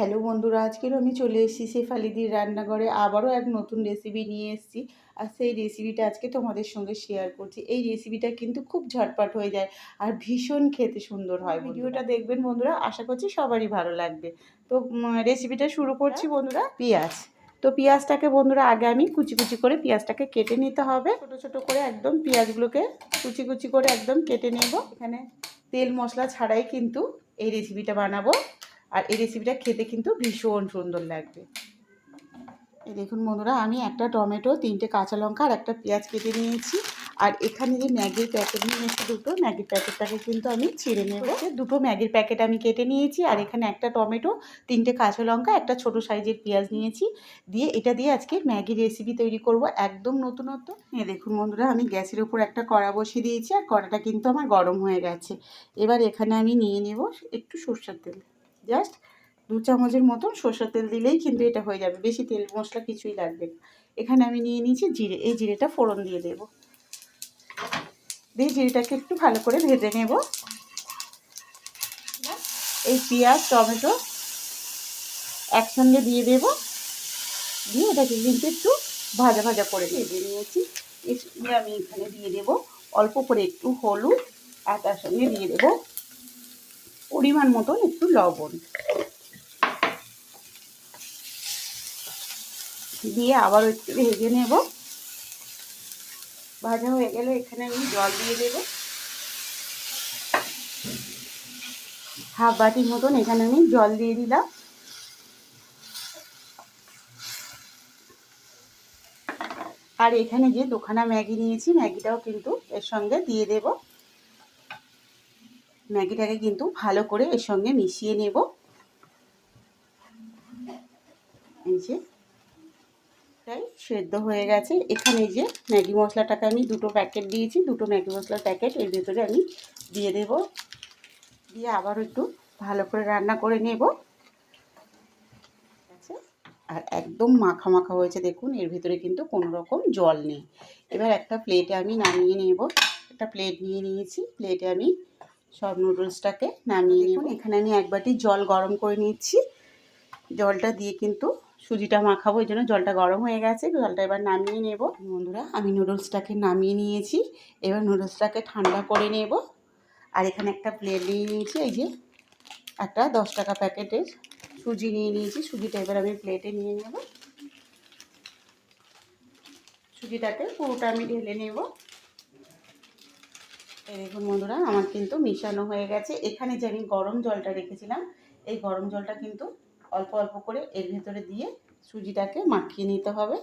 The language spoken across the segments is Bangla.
হ্যালো বন্ধুরা আজকের আমি চলে এসেছি শেফালিদির রান্নাঘরে। আবারও এক নতুন রেসিপি নিয়ে এসেছি। আর সেই রেসিপিটা আজকে তোমাদের সঙ্গে শেয়ার করছি। এই রেসিপিটা কিন্তু খুব ঝটপট হয়ে যায় আর ভীষণ খেতে সুন্দর হয় ভিডিওটা দেখবেন বন্ধুরা আশা করছি সবারই ভালো লাগবে। তো রেসিপিটা শুরু করছি বন্ধুরা। পেঁয়াজ। তো পেঁয়াজটাকে বন্ধুরা আগে আমি কুচি কুচি করে পেঁয়াজটাকে কেটে নিতে হবে। ছোটো ছোটো করে একদম পেঁয়াজগুলোকে কুচি কুচি করে একদম কেটে নেব। এখানে তেল মশলা ছাড়াই কিন্তু এই রেসিপিটা বানাবো। আর এই রেসিপিটা খেতে কিন্তু ভীষণ সুন্দর লাগবে। এই দেখুন বন্ধুরা আমি একটা টমেটো তিনটে কাঁচা লঙ্কা আর একটা পেঁয়াজ কেটে নিয়েছি। আর এখানে যে ম্যাগির প্যাকেট নিয়েছি দুটো ম্যাগির প্যাকেটটাকে কিন্তু আমি ছিঁড়ে নেব। দুটো? ম্যাগির প্যাকেট আমি কেটে নিয়েছি আর এখানে একটা টমেটো তিনটে কাঁচা লঙ্কা একটা ছোট সাইজের পেঁয়াজ নিয়েছি। দিয়ে এটা দিয়ে আজকে ম্যাগি রেসিপি তৈরি করব একদম নতুনত্ব। হ্যাঁ দেখুন বন্ধুরা আমি গ্যাসের উপর একটা কড়া বসিয়ে দিয়েছি আর কড়াটা কিন্তু আমার গরম হয়ে গেছে। এবার এখানে আমি নিয়ে নেব একটু সর্ষের তেল। জাস্ট দু চামচের মতন সর্ষের তেল দিলেই কিন্তু এটা হয়ে যাবে। বেশি তেল, মশলা কিছুই লাগবে এখানে আমি নিয়ে নিয়েছি জিরে, এই জিরেটা ফোড়ন দিয়ে দেব। দিয়ে জিরেটাকে একটু ভালো করে ভেজে নেব। এই পেঁয়াজ, টমেটো একসঙ্গে দিয়ে দেব। দিয়ে এটাকে কিন্তু একটু ভাজা ভাজা করে ভেজে নিয়েছি। সঙ্গে আমি এখানে দিয়ে দেব। অল্প করে একটু হলুদ আর তার সঙ্গে দিয়ে দেব পরিমাণ মতন একটু লবণ। দিয়ে আবার একটু ভেজে নেব। ভাজা হয়ে গেলে এখানে আমি জল দিয়ে দেব। হাফ বাটির মতন এখানে আমি জল দিয়ে দিলাম। আর এখানে যে দোকানা ম্যাগি নিয়েছি, ম্যাগিটাও কিন্তু এর সঙ্গে দিয়ে দেব। ম্যাগিটাকে কিন্তু ভালো করে এর সঙ্গে মিশিয়ে নেব। এই যে তাই সেদ্ধ হয়ে গেছে। এখানে যে ম্যাগি মশলাটাকে আমি দুটো প্যাকেট দিয়েছি, দুটো ম্যাগি মশলার প্যাকেট, এর ভেতরে আমি দিয়ে দেব। দিয়ে আবার একটু ভালো করে রান্না করে নেব। আর একদম মাখা মাখা হয়েছে, দেখুন, এর ভিতরে কিন্তু কোনো রকম জল নেই। এবার একটা প্লেটে আমি নামিয়ে নেব। একটা প্লেট নিয়ে নিয়েছি। প্লেটে আমি সব নুডলসটাকে নামিয়ে নেব। এখানে আমি এক বাটি জল গরম করে নিচ্ছি জলটা দিয়ে কিন্তু সুজিটা মাখাবো ওই জন্য জলটা গরম হয়ে গেছে। জলটা এবার নামিয়ে নেব। বন্ধুরা আমি নুডলসটাকে নামিয়ে নিয়েছি। এবার নুডলসটাকে ঠান্ডা করে নেব। আর এখানে একটা প্লেট নিয়ে নিয়েছি এই যে একটা দশ টাকা প্যাকেটের সুজি নিয়ে নিয়েছি। সুজিটা এবার আমি প্লেটে নিয়ে নেব। সুজিটাকে পুরোটা আমি ঢেলে নেব। এই দেখুন বন্ধুরা, আমার কিন্তু মিশানো হয়ে গেছে। এখানে যে আমি গরম জলটা রেখেছিলাম, এই গরম জলটা কিন্তু অল্প অল্প করে এর ভেতরে দিয়ে সুজিটাকে মাখিয়ে নিতে হবে।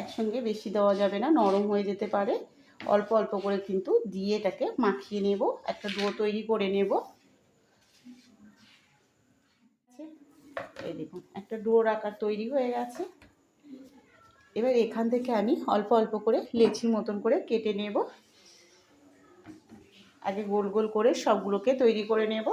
একসঙ্গে বেশি দেওয়া যাবে না, নরম হয়ে যেতে পারে। অল্প অল্প করে কিন্তু দিয়ে এটাকে মাখিয়ে নেব, একটা ডো তৈরি করে নেব। এই দেখুন, একটা ডোর আকার তৈরি হয়ে গেছে। এবার এখান থেকে আমি অল্প অল্প করে লেচির মতন করে কেটে নেব। আগে গোল গোল করে সবগুলোকে তৈরি করে নেব।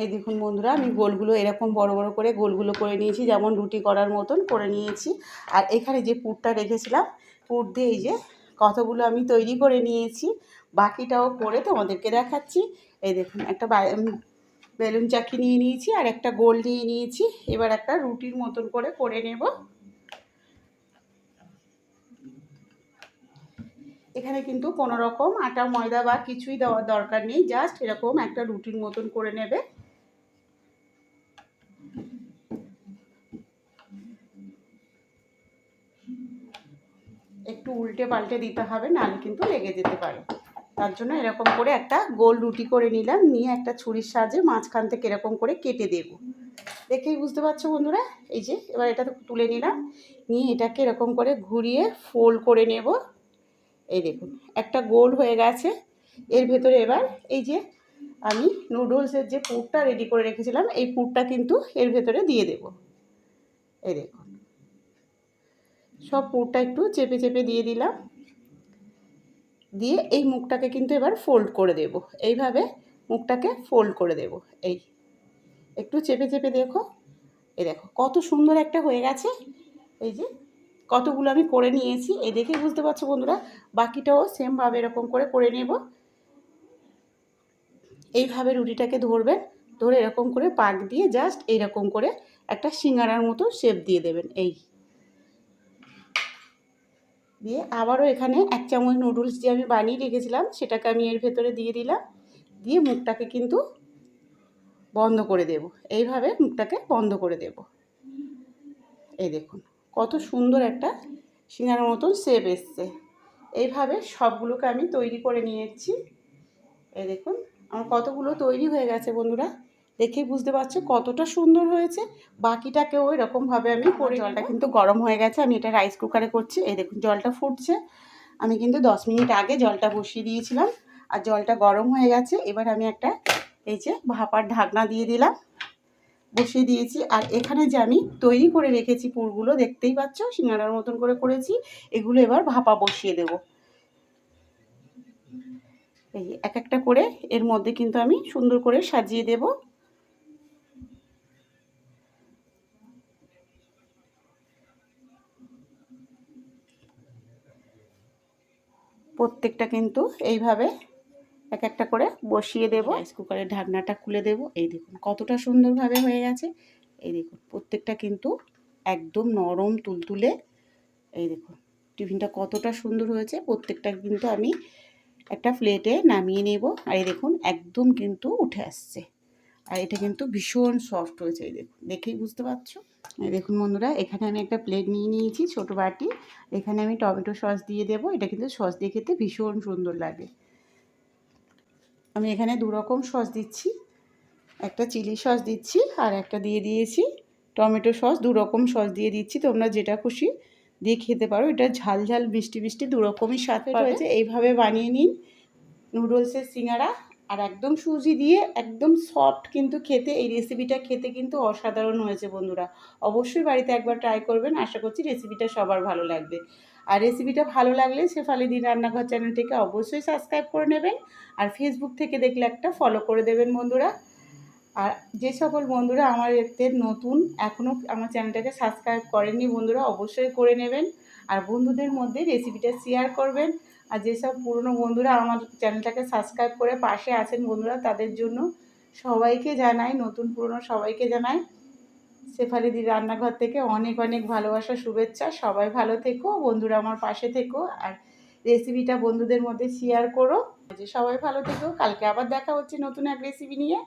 এই দেখুন বন্ধুরা, আমি গোলগুলো এরকম বড় বড় করে গোলগুলো করে নিয়েছি, যেমন রুটি করার মতন করে নিয়েছি। আর এখানে যে পুরটা রেখেছিলাম, পুর দিয়ে এই যে কতগুলো আমি তৈরি করে নিয়েছি, বাকিটাও করে তোমাদেরকে দেখাচ্ছি। এই দেখুন, একটা বেলুন চাকি নিয়ে নিয়েছি আর একটা গোল নিয়ে নিয়েছি। এবার একটা রুটির মতন করে করে নেব। এখানে কিন্তু কোনো রকম আটা, ময়দা বা কিছুই দেওয়ার দরকার নেই। জাস্ট এরকম একটা রুটির মতন করে নেবে। একটু উল্টে পাল্টে দিতে হবে, নাহলে কিন্তু লেগে যেতে পারে। তার জন্য এরকম করে একটা গোল রুটি করে নিলাম। নিয়ে একটা ছুরির সাহায্যে মাঝখান থেকে এরকম করে কেটে দেব। দেখেই বুঝতে পারছ বন্ধুরা? এই যে, এবার এটা তুলে নিলাম। নিয়ে এটাকে এরকম করে ঘুরিয়ে ফোল্ড করে নেব। এই দেখুন, একটা গোল হয়ে গেছে। এর ভেতরে এবার এই যে আমি নুডলসের যে পুরটা রেডি করে রেখেছিলাম, এই পুরটা কিন্তু এর ভেতরে দিয়ে দেব। এই দেখুন, সব পুরটা একটু চেপে চেপে দিয়ে দিলাম। দিয়ে এই মুখটাকে কিন্তু এবার ফোল্ড করে দেব। এইভাবে মুখটাকে ফোল্ড করে দেব। এই, একটু চেপে চেপে দেখো। এই দেখো, কত সুন্দর একটা হয়ে গেছে। এই যে কতগুলো আমি করে নিয়েছি, এ দেখে বুঝতে পারছ বন্ধুরা, বাকিটাও সেমভাবে এরকম করে করে নেব। এইভাবে রুটিটাকে ধরবেন, ধরে এরকম করে পাক দিয়ে জাস্ট এইরকম করে একটা সিঙ্গারার মতো শেপ দিয়ে দেবেন, এই। দিয়ে আবারও এখানে এক চামচ নুডলস যে আমি বানিয়ে রেখেছিলাম, সেটাকে আমি এর ভেতরে দিয়ে দিলাম, দিয়ে মুখটাকে কিন্তু বন্ধ করে দেব, এইভাবে মুখটাকে বন্ধ করে দেব। এই দেখুন। কত সুন্দর একটা সিঙ্গারার মতন শেপ এসছে। এইভাবে সবগুলোকে আমি তৈরি করে নিয়েছি। এই দেখুন আমার কতগুলো তৈরি হয়ে গেছে বন্ধুরা। দেখে বুঝতে পারছ কতটা সুন্দর হয়েছে। বাকিটাকেও এরকমভাবে আমি করে জলটা কিন্তু গরম হয়ে গেছে আমি এটা রাইস কুকারে করছি। এই দেখুন জলটা ফুটছে। আমি কিন্তু দশ মিনিট আগে জলটা বসিয়ে দিয়েছিলাম। আর জলটা গরম হয়ে গেছে। এবার আমি একটা এই যে ভাপার ঢাকনা দিয়ে দিলাম। বসিয়ে দিয়েছি। আর এখানে যে আমি তৈরি করে রেখেছি পুরগুলো, দেখতেই পাচ্ছ? সিঙ্গারার মতন করে করেছি। এগুলো এবার ভাপা বসিয়ে দেব। এই এক একটা করে এর মধ্যে কিন্তু আমি সুন্দর করে সাজিয়ে দেব। প্রত্যেকটা কিন্তু এইভাবে এক একটা করে বসিয়ে দেব। রাইস কুকারের ঢাকনাটা খুলে দেব। এই দেখুন কতটা সুন্দরভাবে হয়ে গেছে। এই দেখুন প্রত্যেকটা কিন্তু একদম নরম তুলতুলে। এই দেখুন টিফিনটা কতটা সুন্দর হয়েছে। প্রত্যেকটা কিন্তু আমি একটা প্লেটে নামিয়ে নেব। আর এই দেখুন একদম কিন্তু উঠে আসছে। আর এটা কিন্তু ভীষণ সফট হয়েছে। এই দেখুন, দেখেই বুঝতে পারছ? এই দেখুন বন্ধুরা, এখানে আমি একটা প্লেট নিয়ে নিয়েছি, ছোট বাটি। এখানে আমি টমেটো সস দিয়ে দেবো। এটা কিন্তু সস দিয়ে খেতে ভীষণ সুন্দর লাগে। আমি এখানে দু রকম সস দিচ্ছি। একটা চিলি সস দিচ্ছি আর একটা দিয়ে দিয়েছি টমেটো সস। দু রকম সস দিয়ে দিচ্ছি তোমরা যেটা খুশি দিয়ে খেতে পারো। এটা ঝাল ঝাল মিষ্টি মিষ্টি দু রকমই স্বাদ রয়েছে। এইভাবে বানিয়ে নিন। নুডলসের সিঙ্গারা আর একদম সুজি দিয়ে একদম সফট কিন্তু খেতে এই রেসিপিটা খেতে কিন্তু অসাধারণ হয়েছে বন্ধুরা। অবশ্যই বাড়িতে একবার ট্রাই করবেন। আশা করছি রেসিপিটা সবার ভালো লাগবে। আর রেসিপিটা ভালো লাগলে শেফালি দিন রান্নাঘর চ্যানেলটিকে অবশ্যই সাবস্ক্রাইব করে নেবেন আর ফেসবুক থেকে দেখলে একটা ফলো করে দেবেন বন্ধুরা। আর যে সকল বন্ধুরা আমার এতে নতুন এখনও আমার চ্যানেলটাকে সাবস্ক্রাইব করেননি বন্ধুরা, অবশ্যই করে নেবেন। আর বন্ধুদের মধ্যে রেসিপিটা শেয়ার করবেন। আর যেসব পুরনো বন্ধুরা আমার চ্যানেলটাকে সাবস্ক্রাইব করে পাশে আছেন বন্ধুরা, তাদের জন্য সবাইকে জানাই, নতুন পুরনো সবাইকে জানাই। শেফালিদির রান্নাঘর থেকে অনেক অনেক ভালোবাসা, শুভেচ্ছা। সবাই ভালো থেকো, বন্ধুরা আমার পাশে থেকো আর রেসিপিটা বন্ধুদের মধ্যে শেয়ার করো। যে সবাই ভালো থেকো, কালকে আবার দেখা হচ্ছে নতুন এক রেসিপি নিয়ে।